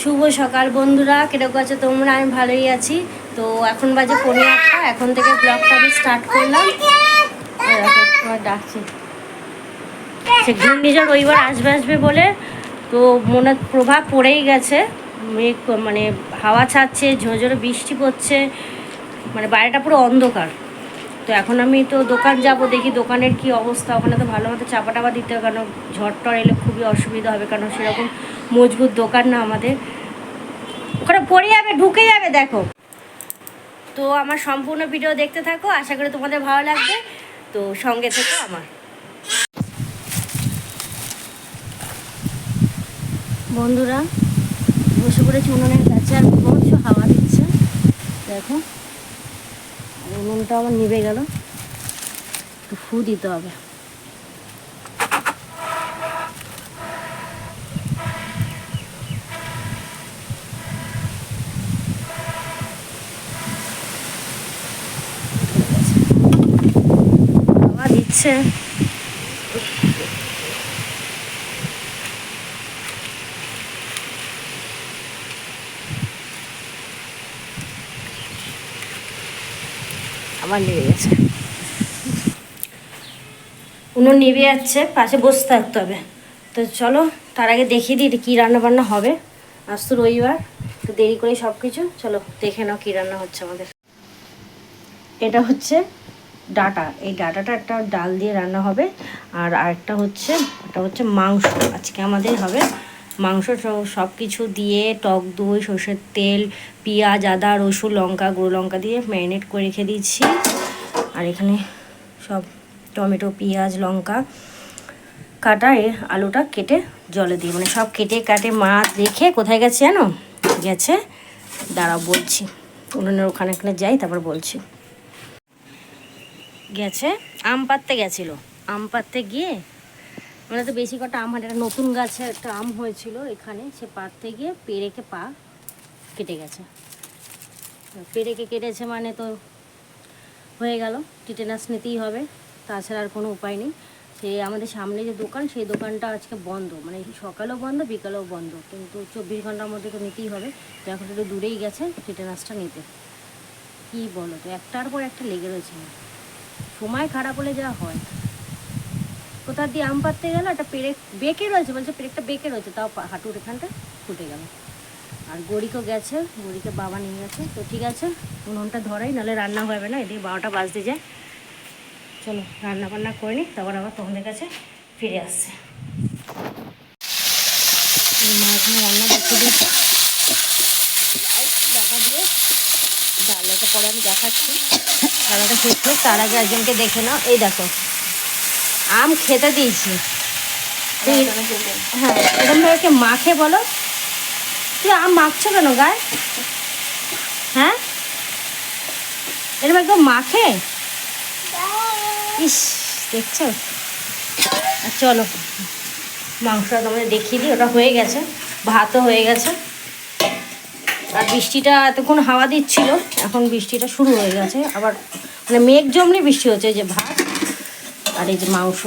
শুভ সকাল বন্ধুরা, কীরকম আছে তোমরা? আমি ভালোই আছি। তো এখন বাজে পনেরো আটটা, এখন থেকে ব্লগটা আমি স্টার্ট করলাম। ডাকছি। সে ঘূর্ণিঝড় রবিবার আসবে আসবে বলে, তো মনে প্রভাব পড়েই গেছে। মেঘ মানে হাওয়া ছাড়ছে ঝোঁঝোরে বৃষ্টি পড়ছে। মানে বাইরেটা পুরো অন্ধকার। তো এখন আমি তো দোকান যাব, দেখি দোকানের কি অবস্থা। ওখানে তো ভালো মতো চাপা টাপা দিতে হবে, কারণ ঝড় টড় এলে খুবই অসুবিধা হবে, কারণ সেরকম মজবুত দোকান না আমাদের। ওখানে পড়ে যাবে, ঢুকে যাবে, দেখো। তো আমার সম্পূর্ণ ভিডিও দেখতে থাকো, আশা করি তোমাদের ভালো লাগবে। তো সঙ্গে থেকো আমার। বন্ধুরা, বসে পড়েছি উনুনের কাছে আর প্রচুর হাওয়া দিচ্ছে। দেখো। আর উনুনটা আমার নিভে গেল। একটু ফু দিতে হবে। হাওয়া দিচ্ছে। আবার নিভে গেছে। উনুন নিভে যাচ্ছে, পাশে বসে থাকতে হবে। তো চলো, তার আগে দেখিয়ে দিই কী রান্না বান্না হবে। আজ তো রবিবার, তো দেরি করে সব কিছু চলো, দেখে নাও কী রান্না হচ্ছে আমাদের। এটা হচ্ছে ডাটা। এই ডাটাটা একটা ডাল দিয়ে রান্না হবে। আর আরেকটা হচ্ছে এটা হচ্ছে মাংস। আজকে আমাদের হবে মাংস সব কিছু দিয়ে টক দই, সর্ষের তেল, পেঁয়াজ, আদা, রসুন, লঙ্কা, গুঁড়ো লঙ্কা দিয়ে ম্যারিনেট করে রেখে দিচ্ছি। আর এখানে সব টমেটো, পেঁয়াজ, লঙ্কা কাটা এ আলুটা কেটে জলে দিই মানে সব কেটে কাটে মাছ রেখে কোথায় গেছে জানো? গেছে, দাঁড়াও বলছি। উনুনের ওখানে ওখানে যাই, তারপর বলছি। গেছে, আম পাততে গেছিল। আম পাততে গিয়ে মানে তো বেশি কটা আম, একটা নতুন গাছে একটা আম হয়েছিল এখানে, সে পাততে গিয়ে পেরেকে পা কেটে গেছে। পেরেকে কেটেছে মানে তো হয়ে গেল, টিটেনাস নিতেই হবে, তাছাড়া আর কোনো উপায় নেই। সে আমাদের সামনে যে দোকান, সেই দোকানটা আজকে বন্ধ মানে সকালেও বন্ধ, বিকালেও বন্ধ, কিন্তু চব্বিশ ঘণ্টার মধ্যে তো নিতেই হবে। তো এখন একটু দূরেই গেছে টিটেনাসটা নিতে। কী বলো তো, একটার পর একটা লেগে রয়েছে। সময় খারাপ হলে যা হয়। কোথা দিয়ে আম পাততে গেল? একটা পেরেক বেঁকে রয়েছে, বলছে পেরেকটা বেঁকে রয়েছে, তাও হাঁটুর এখানটা ফুটে গেল। আর গড়িকেও গেছে গড়িকে বাবা নিয়ে গেছে। তো ঠিক আছে, উনুনটা ধরাই, নাহলে রান্না হবে না, এদিকে বারোটা বাজতে যায়। চলো রান্না বান্না করে নিই, তারপর আবার তোমাদের কাছে ফিরে আসছে। রান্না দিয়ে ডালটা পরে আমি দেখাচ্ছি। তার আগে একজনকে দেখে নাও। এই দেখো আম খেতে দিয়েছি। তুই হ্যাঁ এরকম ভাবে কে মাখে বলো। তুই আম মাখছো কেন গায়ে? হ্যাঁ? এরকম একদম মাখে? ইস দেখছ? আর চলো মাংসটা তোমাদের দেখিয়ে দিই ওটা হয়ে গেছে ভাতও হয়ে গেছে। আর বৃষ্টিটা এতক্ষণ হাওয়া দিচ্ছিল এখন বৃষ্টিটা শুরু হয়ে গেছে। আবার মানে মেঘ জমলে বৃষ্টি হচ্ছে যে ভাত আর এই যে মাংস।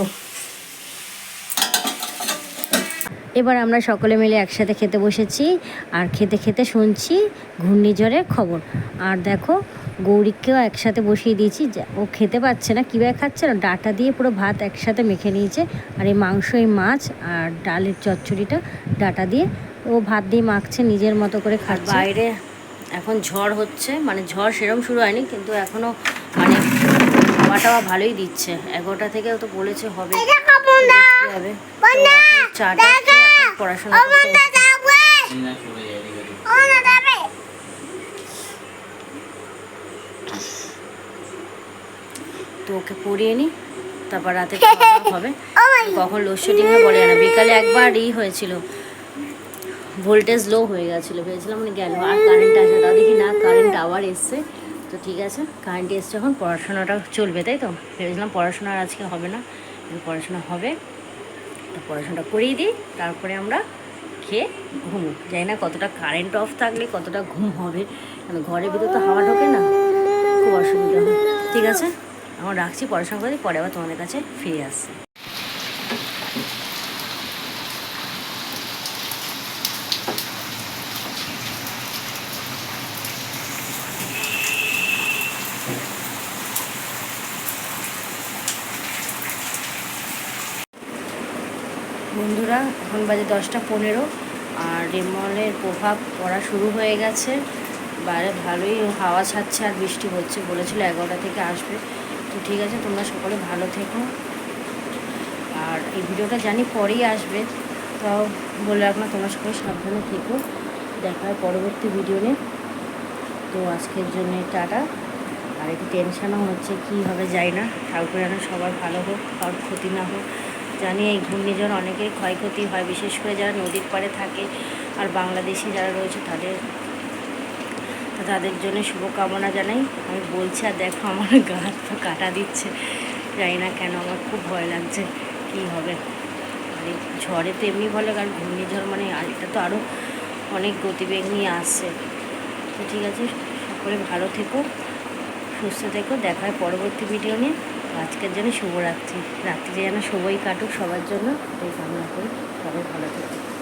এবার আমরা সকলে মিলে একসাথে খেতে বসেছি আর খেতে খেতে শুনছি ঘূর্ণিঝড়ের খবর। আর দেখো গৌরীকেও একসাথে বসিয়ে দিয়েছি ও খেতে পাচ্ছে না কীভাবে খাচ্ছে না? ডাটা দিয়ে পুরো ভাত একসাথে মেখে নিয়েছে। আর এই মাংস এই মাছ আর ডালের চচ্চড়িটা ডাটা দিয়ে ও ভাত দিয়ে মাখছে নিজের মতো করে খাচ্ছে। বাইরে এখন ঝড় হচ্ছে মানে ঝড় সেরকম শুরু হয়নি কিন্তু এখনও মানে টাওয়া ভালোই দিচ্ছে। এগারোটা থেকে তো বলেছে হবে। তো চাটা পড়াশোনা তো ওকে পড়িয়ে নিই তারপর রাতে হবে। কখন লোডশেডিংয়ে বলে না বিকালে একবার ই হয়েছিল। ভোল্টেজ লো হয়ে গেছিল। ভেবেছিলাম মানে গেল আর কারেন্ট আসে তা দেখি না কারেন্ট আবার এসছে। তো ঠিক আছে কারেন্ট এসছে এখন, পড়াশোনাটা চলবে, তাই তো? ভেবেছিলাম পড়াশোনা আর আজকে হবে না পড়াশোনা হবে। তো পড়াশোনাটা করিয়ে দিই, তারপরে আমরা খেয়ে ঘুমো। জানি না কতটা কারেন্ট অফ থাকলে কতটা ঘুম হবে, কারণ ঘরের ভিতর তো হাওয়া ঢোকে না, খুব অসুবিধা ঠিক আছে, এখন রাখছি, পড়াশোনা করে পরে আবার তোমাদের কাছে ফিরে আসছি। এখন বাজে দশটা পনেরো আর রেমলের প্রভাব পড়া শুরু হয়ে গেছে। বাইরে ভালোই হাওয়া ছাড়ছে আর বৃষ্টি হচ্ছে বলেছিল, এগারোটা থেকে আসবে। তো ঠিক আছে, তোমরা সকলে ভালো থেকো। আর এই ভিডিওটা জানি পরেই আসবে, তাও বলে রাখলাম তোমরা সকলে সাবধানে থেকো। দেখা হয় পরবর্তী ভিডিও নিয়ে তো আজকের জন্য টাটা। আর একটু টেনশনও হচ্ছে, কী হবে যাই না। ঠাকুর সবার ভালো হোক, কারোর ক্ষতি না হোক। জানি এই ঘূর্ণিঝড় অনেকের ক্ষয়ক্ষতি হয়, বিশেষ করে যারা নদীর পাড়ে থাকে আর বাংলাদেশি যারা রয়েছে তাদের তাদের জন্য শুভকামনা জানাই। আমি বলছি আর দেখো আমার গা পা কাটা দিচ্ছে। জানি না কেন আমার খুব ভয় লাগছে কী হবে। এই ঝড়ে তো এমনি ভালো কারণ ঘূর্ণিঝড় মানে এটা তো আরও অনেক গতিবেগ নিয়ে আসছে। তো ঠিক আছে, সকলে ভালো থেকো, সুস্থ থেকো, দেখা হয় পরবর্তী ভিডিও নিয়ে। আজকের জন্য শুভরাত্রি। রাত্রি যেন শুভই কাটুক, সবার জন্য এই কামনা করি। সবাই ভালো থেকো